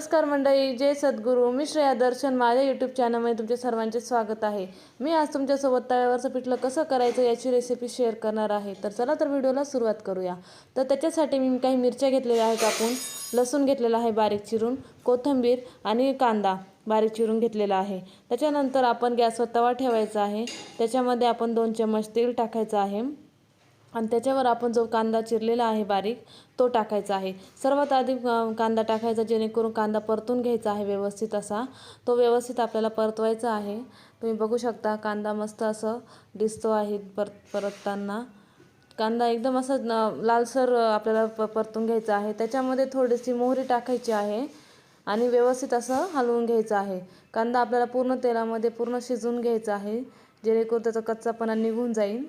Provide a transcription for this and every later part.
नमस्कार मंडळी जय सद्गुरू. मी श्रेया दर्शन माझ्या यूट्यूब चॅनलमध्ये तुमचे सर्वांचे स्वागत आहे. मी आज तुमच्यासोबत तव्यावरचं पिठलं कसं करायचं याची रेसिपी शेअर करणार आहे. तर चला तर व्हिडिओला सुरुवात करूया. तर त्याच्यासाठी मी काही मिरच्या घेतलेल्या आहेत कापून लसूण घेतलेला आहे बारीक चिरून कोथिंबीर आणि कांदा बारीक चिरून घेतलेला आहे. त्याच्यानंतर आपण गॅसवर तवा ठेवायचा आहे. त्याच्यामध्ये आपण दोन चम्मच तेल टाकायचं आहे. आणि त्याच्यावर आपण जो कांदा चिरलेला आहे बारीक तो टाकायचा आहे. सर्वात आधी कांदा टाकायचा जेणेकरून कांदा परतून घ्यायचा आहे व्यवस्थित असा. तो व्यवस्थित आपल्याला परतवायचा आहे. तुम्ही बघू शकता कांदा मस्त असं दिसतो आहे पर परतताना. कांदा एकदम असं लालसर आपल्याला प परतून घ्यायचा आहे. त्याच्यामध्ये थोडीशी मोहरी टाकायची आहे आणि व्यवस्थित असं हलवून घ्यायचं आहे. कांदा आपल्याला पूर्ण तेलामध्ये पूर्ण शिजवून घ्यायचा आहे जेणेकरून त्याचा कच्चापणा निघून जाईल.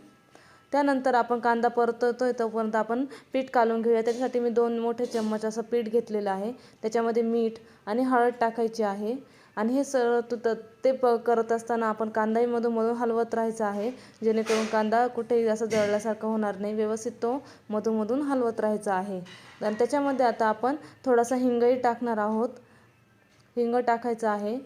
त्यानंतर आपण कांदा परततोय तोपर्यंत आपण पीठ कालून घेऊया. त्याच्यासाठी मी दोन मोठे चम्मच असं पीठ घेतलेलं आहे. त्याच्यामध्ये मीठ आणि हळद टाकायची आहे. आणि हे सर तु ते प करत असताना आपण कांदाही मधूनमधून हलवत राहायचं आहे. जेणेकरून कांदा कुठेही असं जळल्यासारखं होणार नाही. व्यवस्थित तो मधूनमधून हलवत राहायचा आहे. आणि त्याच्यामध्ये आता आपण थोडासा हिंगही टाकणार आहोत. हिंग टाकायचं आहे.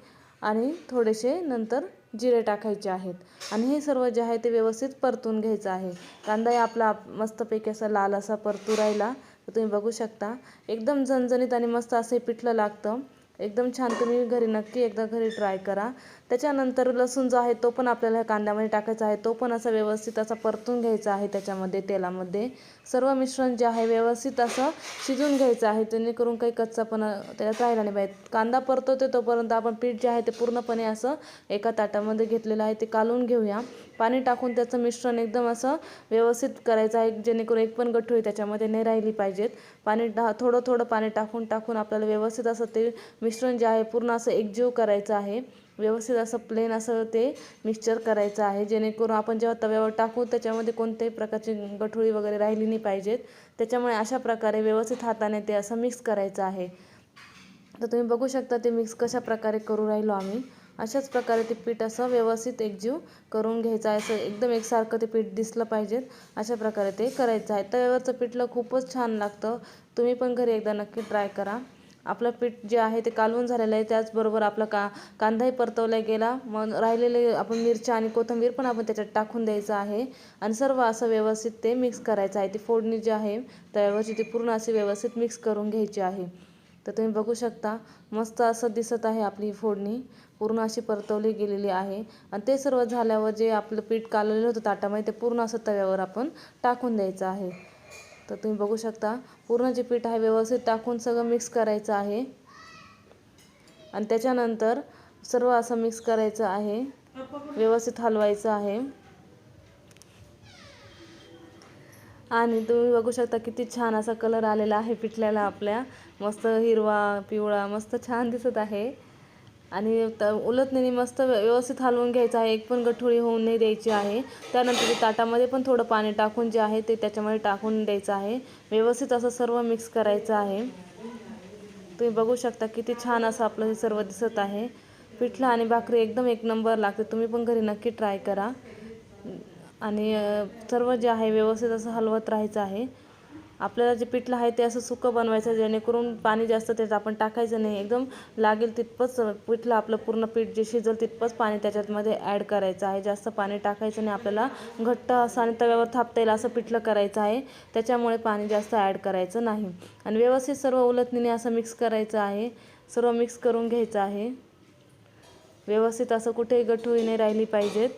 आणि थोडेसे नंतर जिरे टाकायचे आहेत. आणि हे सर्व जे आहे ते व्यवस्थित परतून घ्यायचं आहे. कांदाही आपला मस्तपैकी असा लाल असा परतू राहिला. तर तुम्ही बघू शकता. एकदम झणझणीत आणि मस्त असं पिठलं लागतं. एकदम छान तुम्ही घरी नक्की एकदा घरी ट्राय करा. त्याच्यानंतर लसूण जो आहे तो पण आपल्याला कांद्यामध्ये टाकायचा आहे. तो पण असा व्यवस्थित असा परतून घ्यायचा आहे त्याच्यामध्ये तेलामध्ये. सर्व मिश्रण जे आहे व्यवस्थित असं शिजून घ्यायचं आहे. जेणेकरून काही कच्चापणा त्याच्यात राहिला नाही पाहिजे. कांदा परतवते तोपर्यंत आपण पीठ जे आहे ते पूर्णपणे असं एका ताटामध्ये घेतलेलं आहे. ते कालून घेऊया. पाणी टाकून त्याचं मिश्रण एकदम असं व्यवस्थित करायचं आहे जेणेकरून एक पण गठोळी त्याच्यामध्ये नाही राहिली पाहिजेत. पाणी टा थोडं थोडं पाणी टाकून टाकून आपल्याला व्यवस्थित असं ते मिश्रण जे आहे पूर्ण असं एकजीव करायचं आहे. व्यवस्थित असं प्लेन असं ते मिक्सचर करायचं आहे जेणेकरून आपण जेव्हा तव्यावर टाकू त्याच्यामध्ये कोणत्याही प्रकारची गठोळी वगैरे राहिली नाही पाहिजेत. त्याच्यामुळे अशा प्रकारे व्यवस्थित हाताने ते असं मिक्स करायचं आहे. तर तुम्ही बघू शकता ते मिक्स कशा प्रकारे करू राहिलो आम्ही. अशाच प्रकारे ते पीठ असं व्यवस्थित एकजीव करून घ्यायचं आहे असं एकदम एकसारखं ते पीठ दिसलं पाहिजेत अशा प्रकारे ते करायचं आहे. तव्यावरचं पीठला खूपच छान लागतं. तुम्ही पण घरी एकदा नक्की ट्राय करा. आपलं पीठ जे आहे ते कालवून झालेलं आहे त्याचबरोबर आपला का कांदाही परतवला गेला. मग राहिलेले आपण मिरच्या आणि कोथिंबीर पण आपण त्याच्यात टाकून द्यायचं आहे. आणि सर्व असं व्यवस्थित ते मिक्स करायचं आहे. ती फोडणी जी आहे तव्यावरची ती पूर्ण अशी व्यवस्थित मिक्स करून घ्यायची आहे. तर तुम्ही बघू शकता मस्त असं दिसत आहे आपली फोडणी. पूर्ण अशी परतवली गेलेली आहे. आणि ते सर्व झाल्यावर जे आपलं पीठ कालवलेलं होतं ताटामध्ये ते पूर्ण असं तव्यावर आपण टाकून द्यायचं आहे. तर तुम्ही बघू शकता पूर्ण जे पीठ आहे व्यवस्थित टाकून सगळं मिक्स करायचं आहे. आणि त्याच्यानंतर सर्व असं मिक्स करायचं आहे. व्यवस्थित हलवायचं आहे. आणि तुम्ही बघू शकता किती छान असा कलर आलेला आहे पिठल्याला आपल्या. मस्त हिरवा पिवळा मस्त छान दिसत आहे. आणि त उलटणीने मस्त व्य- व्यवस्थित हलवून घ्यायचं आहे. एक पण गठोळी होऊन नाही द्यायची आहे. त्यानंतर ताटामध्ये पण थोडं पाणी टाकून जे आहे ते त्याच्यामध्ये टाकून द्यायचं आहे. व्यवस्थित असं सर्व मिक्स करायचं आहे. तुम्ही बघू शकता किती छान असं आपलं हे सर्व दिसत आहे. पिठलं आणि भाकरी एकदम एक नंबर लागते. तुम्ही पण घरी नक्की ट्राय करा. आणि सर्व जे आहे व्यवस्थित असं हलवत राहायचं आहे. आपल्याला जे पिठलं आहे ते असं सुकं बनवायचं जेणेकरून पाणी जास्त त्याचं आपण टाकायचं नाही. एकदम लागेल तितपंच पिठलं आपलं पूर्ण पीठ जे शिजल तितपंच पाणी त्याच्यातमध्ये ॲड करायचं आहे. जास्त पाणी टाकायचं नाही. आपल्याला घट्ट असं आणि तव्यावर थापता येईल असं पिठलं करायचं आहे. त्याच्यामुळे पाणी जास्त ॲड करायचं नाही. आणि व्यवस्थित सर्व उलटणीने असं मिक्स करायचं आहे. सर्व मिक्स करून घ्यायचं आहे. व्यवस्थित असं कुठेही गठोळी नाही राहिली पाहिजेत.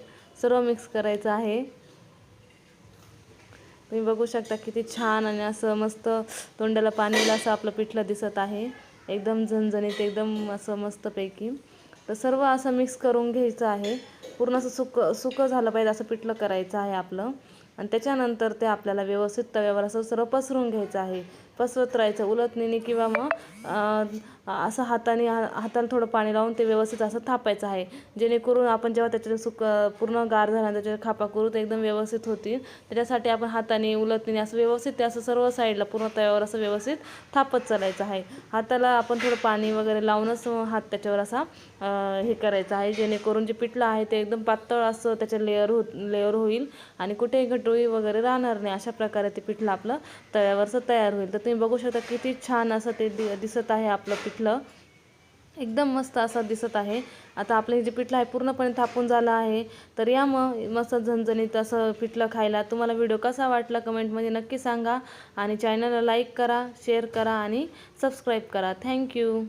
सर्व मिक्स करायचं आहे. तुम्ही बघू शकता किती छान आणि असं मस्त तोंडाला पाणीला असं आपलं पिठलं दिसत आहे. एकदम झणझणीत एकदम असं मस्तपैकी. तर सर्व असं मिक्स करून घ्यायचं आहे. पूर्ण असं सुकं सुकं झालं पाहिजे असं पिठलं करायचं आहे आपलं. आणि त्याच्यानंतर ते आपल्याला व्यवस्थित तव्यावर असं सर्व पसरून घ्यायचं आहे. पसरत राहायचं उलटणीने किंवा मग असं हाताने हा- हाताला थोडं पाणी लावून ते व्यवस्थित असं थापायचं आहे. जेणेकरून आपण जेव्हा त्याच्यात सुक पूर्ण गार झाल्यानंतर त्याच्यावर खापा करू ते एकदम व्यवस्थित होतील. त्याच्यासाठी आपण हाताने उलटणीने असं व्यवस्थित ते असं सर्व साईडला पूर्ण तव्यावर असं व्यवस्थित थापत चालायचं आहे. हाताला आपण थोडं पाणी वगैरे लावूनच हात त्याच्यावर असा हे करायचं आहे. जेणेकरून जे पिठलं आहे ते एकदम पातळ असं त्याच्या लेअर हो लेअर होईल. आणि कुठेही घट गटोळी वगैरे राहणार नाही अशा प्रकारे ते पिठलं आपलं तव्यावरचं तयार होईल. तर तुम्ही बघू शकता किती छान असं ते दि दिसत आहे आपलं पिठलं. एकदम मस्त असं दिसत आहे. आता आपलं हे जे पिठलं आहे पूर्णपणे थापून झालं आहे. तर या मग मस्त झणझणीत असं पिठलं खायला. तुम्हाला व्हिडिओ कसा वाटला कमेंटमध्ये नक्की सांगा. आणि चॅनलला लाईक करा शेअर करा आणि सबस्क्राईब करा. थँक्यू